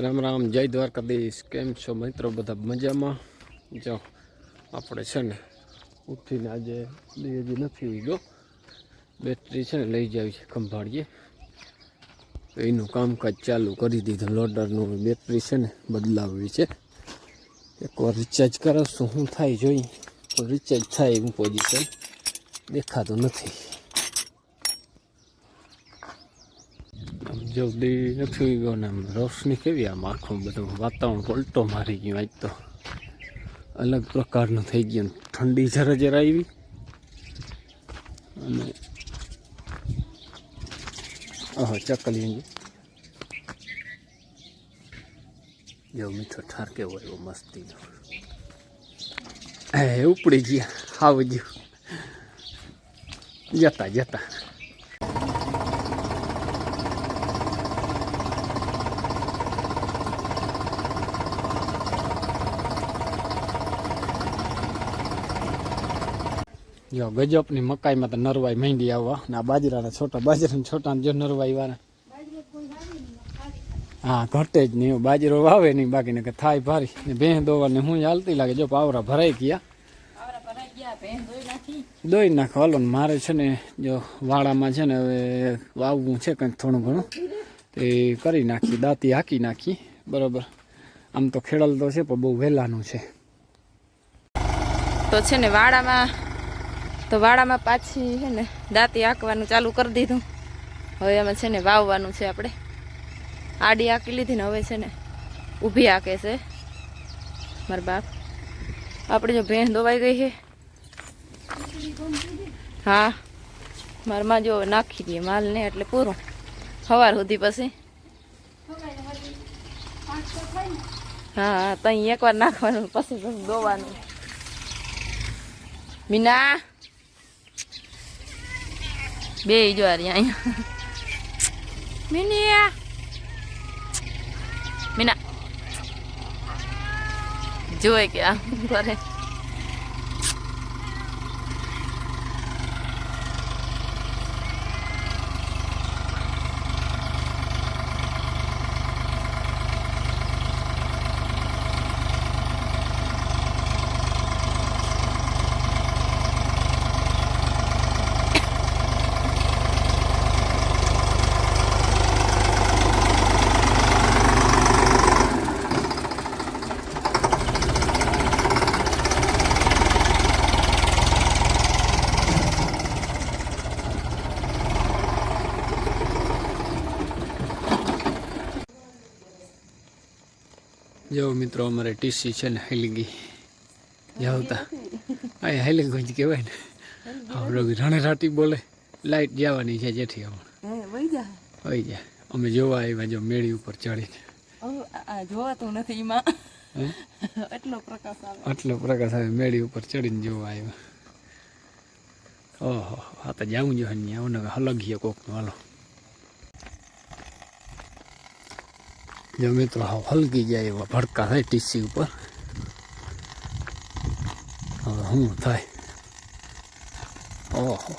રામ રામ, જય દ્વારકાધીશ. કેમ છો મિત્રો બધા મજામાં? જો, આપણે છે ને ઉઠીને આજે હજી નથી ગયો બેટરી છે ને લઈ જાવી છે ખંભાળીએ. તો એનું કામકાજ ચાલુ કરી દીધું. લોડરનું બેટરી છે ને બદલાવવી છે. એકવાર રિચાર્જ કરાવશું. શું થાય જોઈ? રિચાર્જ થાય એવું પોઝિશન દેખાતું નથી. જલ્દી નથી ગયો ને આમ રોશની કેવી આમ આખું બધું વાતાવરણ પલટો મારી ગયું આજ તો. અલગ પ્રકારનું થઈ ગયું ઠંડી જરા જરા આવી. અને ઓહો, ચકલી અંગે જો મીઠો ઠાર કેવો એવો મસ્તીનો. હે, ઉપડી ગયા, આવજો. જતા જતા. જો ગજબની મકાઈમાં તો નરવાઈ માંડી આવવા ને આ બાજરાના છોટા બાજરાના છોટા જો નરવાઈ વાળા. હા ઘટે જ નહીં બાજરો વાવે નહીં બાકીને કે થાય ભારી. ને ભેં દોવાને હું હાલતી લાગે જો પાવરા ભરાઈ ગયા. દોઈ નાખો હાલો ને મારે છે ને જો વાડામાં છે ને હવે વાવવું છે કંઈક થોડું ઘણું તે કરી નાખી દાંતી હાકી નાખી. બરોબર. આમ તો ખેડલ તો છે પણ બહુ વહેલાનું છે. તો છે ને વાડામાં તો વાડામાં પાછી છે ને દાંતી આંકવાનું ચાલુ કરી દીધું. હવે એમાં છે ને વાવવાનું છે આપણે. આડી આંકી લીધી ને હવે છે ને ઊભી આંકે છે. મારા બાપ. આપણે જો ભેંસ દોવાઈ ગઈ છે. હા. મારમાં જો નાખી દઈએ માલ ને એટલે પૂરું. સવાર સુધી પછી. હા તઈ એકવાર નાખવાનું પછી દોવાનું. મીના! બે જો અહીંયા મિનિયા મીના જોઈ કે આ મિત્રો અમારે ટીસી છે ને હેલગી. જાવતા આ હેલિંગ જ કહેવાય ને. આપણે રણરાટી બોલે. લાઈટ જવાની છે જેથી હમણાં. હોય જાય અમે જોવા આવ્યા જો મેળી ઉપર ચડીને. જોવાતું નથી એમાં એટલો પ્રકાશ આવે. આટલો પ્રકાશ આવે મેળી ઉપર ચડીને જોવા આવ્યા. ઓહો આ તો જાઉં જો અહીંયા આવું હલગીએ કોકનું હાલો. જો મિત્રો, હા, હલકી જાય એવા ભડકા થાય ટીસી ઉપર. હવે શું થાય? ઓહો.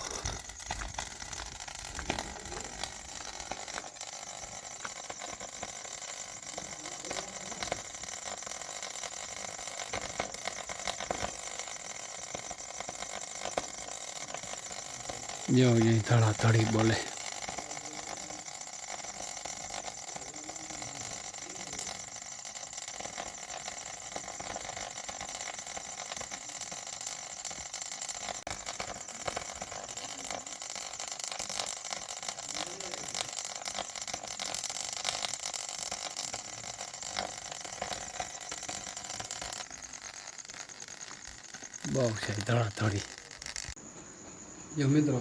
જો, અહીં ધડા ધડી બોલે. બહુ છે ધડા ધડી જો મિત્રો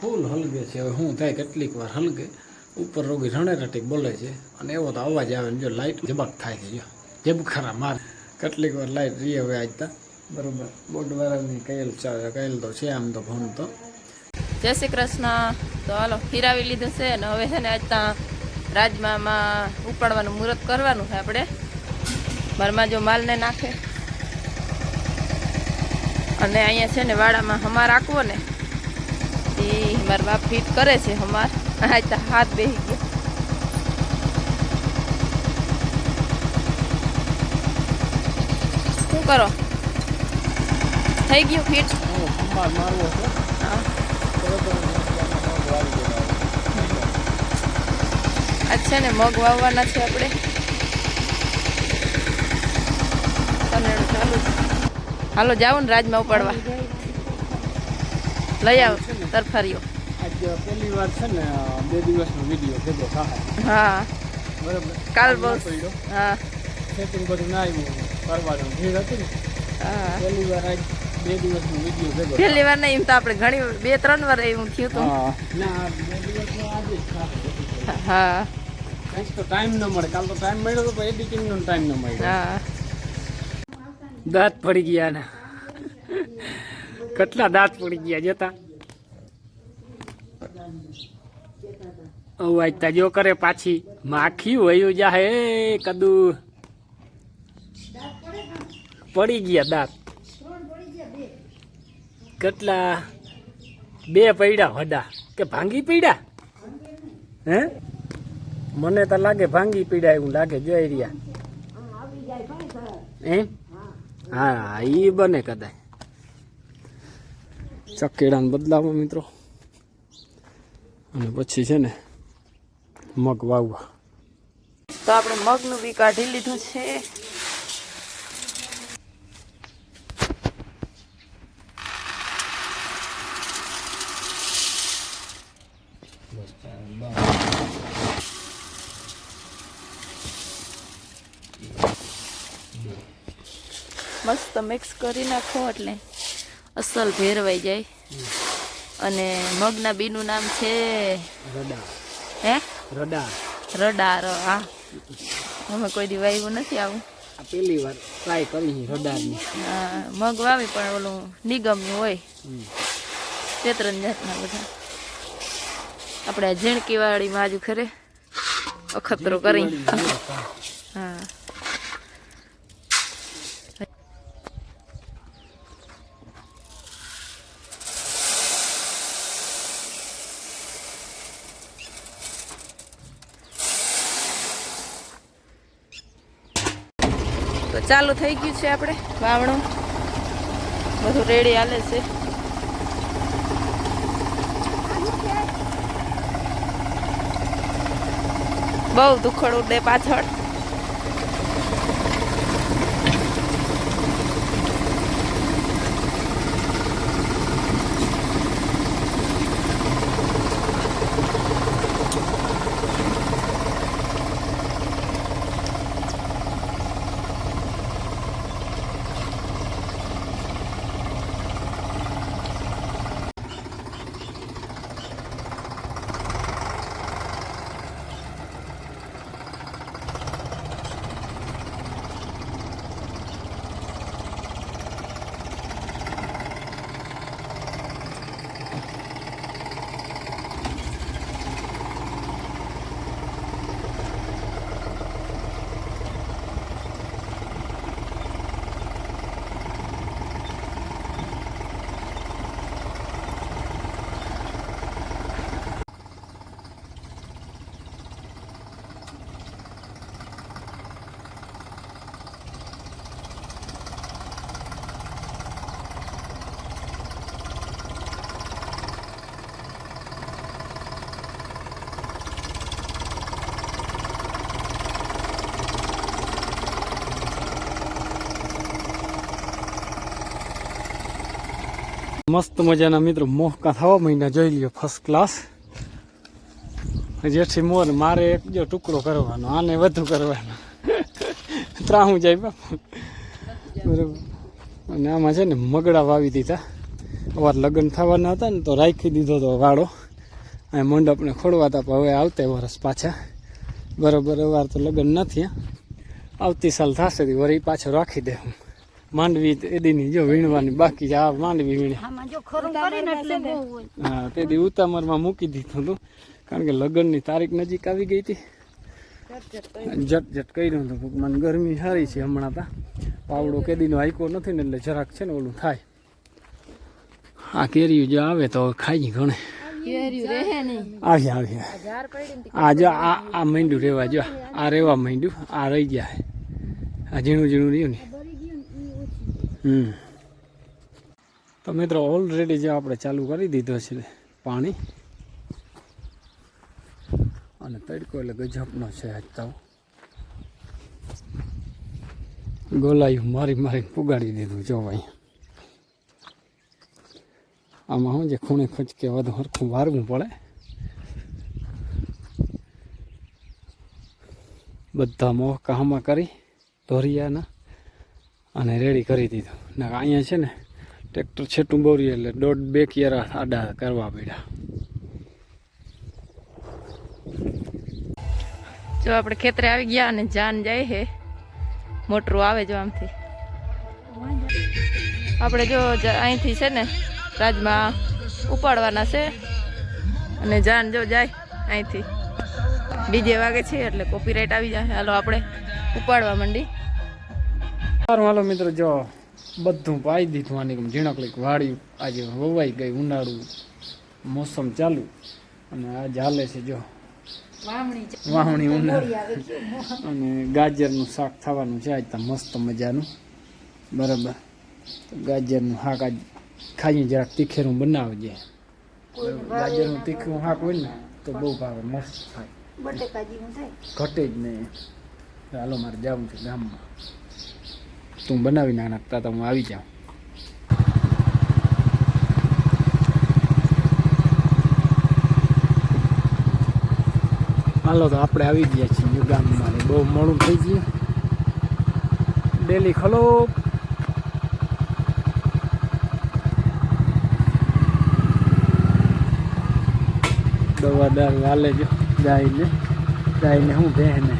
ફૂલ હલગે છે. હવે શું થાય કેટલીક વાર હલગે. ઉપર રોગી રણેરટી બોલે છે. અને એવો તો અવાજ આવે ને જો લાઇટ જબક થાય છે જો. જબખરા માર. કેટલીક વાર લાઇટ રીએ હવે આજતા બરોબર. બોર્ડવાળાની કહેલ ચાલે કહેલ તો છે આમ તો ફોન તો. જય શ્રી કૃષ્ણ. તો હાલો ફિરાવી લીધું છે અને હવે છે ને આજ ત્યાં રાજમામાં ઉપાડવાનું મુહૂર્ત કરવાનું છે આપણે. મારમાં જો માલને નાખે. અને અહીંયા છે ને વાડામાં હમાર આંકવો ને એ મારા બાપ ફીટ કરે છે હમાર. હાથ બેસી ગયા. શું કરો? થઈ ગયું ફીટ? અચ્છા ને મગ વાવવાના છે આપણે. ચાલુ છે. હાલો જાઓ ને રાજમાં ઉપાડવા. લઈ આવ તરફારીઓ. આજ પહેલી વાર છે ને બે દિવસનો વીડિયો ભેગો હા. બરાબર? કાલ પડ્યો હા. સેટિંગ બધું ના આવ્યું કરવાનું ભીડ હતી ને. હા. પહેલી વાર આજ બે દિવસનો વીડિયો ભેગો પહેલી વાર નહીં એમ તો આપણે ઘણી બે ત્રણ વાર એવું થયું હતું. ના બે દિવસનો આજે હા. કંઈક તો ટાઈમ ન મળે. કાલ તો ટાઈમ મળ્યો તો એડિટિંગનો ટાઈમ ન મળ્યો. હા. દાંત પડી ગયા ને. કેટલા દાંત પડી ગયા જતા. વાંચતા જો કરે પાછી. માખી વયું જા હે કદુ. પડી ગયા દાંત. કેટલા? બે પૈડા હડા કે ભાંગી પૈડા? હે? મને તો લાગે ભાંગી પીડા એવું લાગે જોઈ રહ્યા. એમ? હા એ બને કદાચ ચકેડાને બદલાવો મિત્રો. અને પછી છે ને, મગ વાવવા. તો આપણે મગનું બી કાઢી લીધું છે. મસ્ત મિક્સ કરી નાખો એટલે અસલ ભેરવાઈ જાય. અને મગના બીનું નામ છે રડા હે? રડા રડાર હા. અમે કોઈ દી વાવ્યું નથી આવું. પેલી વાર ટ્રાય કરી રડારની. મગ વાવી પણ ઓલું નિગમનું હોય. તે ત્રણ જાતના બધા. આપણે ઝીણકીવાળીમાં ઝીણકી વાળી માજુ ખરે અખતરો કરી. હા. તો ચાલુ થઈ ગયું છે આપણે વાવણું બધું રેડી હાલે છે બહુ દુખડ ઉડે પાછળ મસ્ત મજાના મિત્રો, મોહકા થવા મહિના જોઈ લ્યો ફર્સ્ટ ક્લાસ જેઠી મોર, મારે એક જો ટુકડો કરવાનો, આને વધુ કરવાનો. ત્રાહું જાય બાપુ બરાબર. અને આમાં છે ને, મગડા વાવી દીધા. અવાર લગ્ન થવાના હતા ને, તો રાખી દીધો તો વાળો. અને મંડપને ખોડવાતા પણ હવે આવતે વરસ પાછા. બરાબર, અવાર તો લગ્ન નથી. આવતી સાલ થશે વળી પાછો રાખી દે હું. માંડવી એદીની જો વીણવાની બાકી છે. આ માંડવી વીણે. આમાં જો ખરું કરીને એટલે બહુ હોય. હા તે દી ઉતામરમાં મૂકી દીધું હતું. કારણ કે લગ્નની તારીખ નજીક આવી ગઈ હતી. જટ જટ કર્યું હતું ભગવાન. ગરમી સારી છે હમણાં તા. પાવડો કેદીનો હાઈકો નથી ને એટલે જરાક છે ને ઓલું થાય. આ કેરીયું જો આવે તો ખાઈ ઘણે. આવી આવી આ જો આ આ માંડ્યું રેવા જો. આ રેવા માંડ્યું. આ રહી ગયા. આ ઝીણું ઝીણું રહ્યું ને. હમ. તો મિત્રો ઓલરેડી જે આપણે ચાલુ કરી દીધો છે પાણી, અને તડકો એટલે ગજબનો છે આજ તો. ગોલાયું મારી મારીને પુગાડી દીધું, જો ભાઈ. આમાં હું જે ખૂણે ખચકે વધુ હરખું વારવું પડે. બધા મોહ કામાં કરી, ધોરિયાના. અને રેડી કરી દીધું. ને અહીંયા છે ને ટ્રેક્ટર છેટું બોરી એટલે દોઢ બે કિયારા આડા કરવા પડ્યા. જો આપણે ખેતરે આવી ગયા અને જાન જાય હે. મોટરું આવે જો આમથી. આપણે જો અહીંથી છે ને, રાજમાં ઉપાડવાના છે. અને જાન જો જાય અહીંથી. બીજે વાગે છે એટલે કોપીરાઇટ આવી જાય હાલો આપણે ઉપાડવા માંડી. સારું હાલો મિત્રો જો બધું પાઈ દીધું આની ઝીણકલીક વાળ્યું. આજે વવાઈ ગઈ ઉનાળું મોસમ ચાલુ. અને આ હાલે છે જો વાવણી ઉનાળુ. અને ગાજરનું શાક થવાનું છે આજ તો મસ્ત મજાનું. બરાબર. ગાજરનું શાક આજ ખાઈએ જરાક તીખેરું બનાવજે. ગાજરનું તીખું શાક હોય ને તો બહુ ભાવે મસ્ત થાય. થાય. ઘટે જ નહીં. હાલો મારે જવું છે ગામમાં. તું બનાવી ના નાખતા તો હું આવી જાઉં. હાલો તો આપણે આવી ગયા છીએ ગામમાં બહુ મોડું થઈ ગયું. ડેલી ખલો. દવા દારૂ હાલે જો ગાયને. ગાયને શું બહેને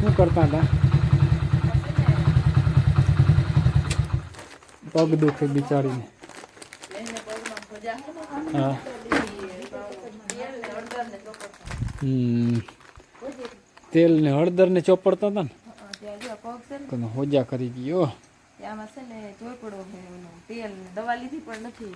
શું કરતા હતા? પગ દુખે બિચારીને. હા. તેલ ને હળદર ને ચોપડતા હતા ને. હોજા કરી ગયો. આમાં છે ને ચોપડો તેલ દવા લીધી પણ નથી.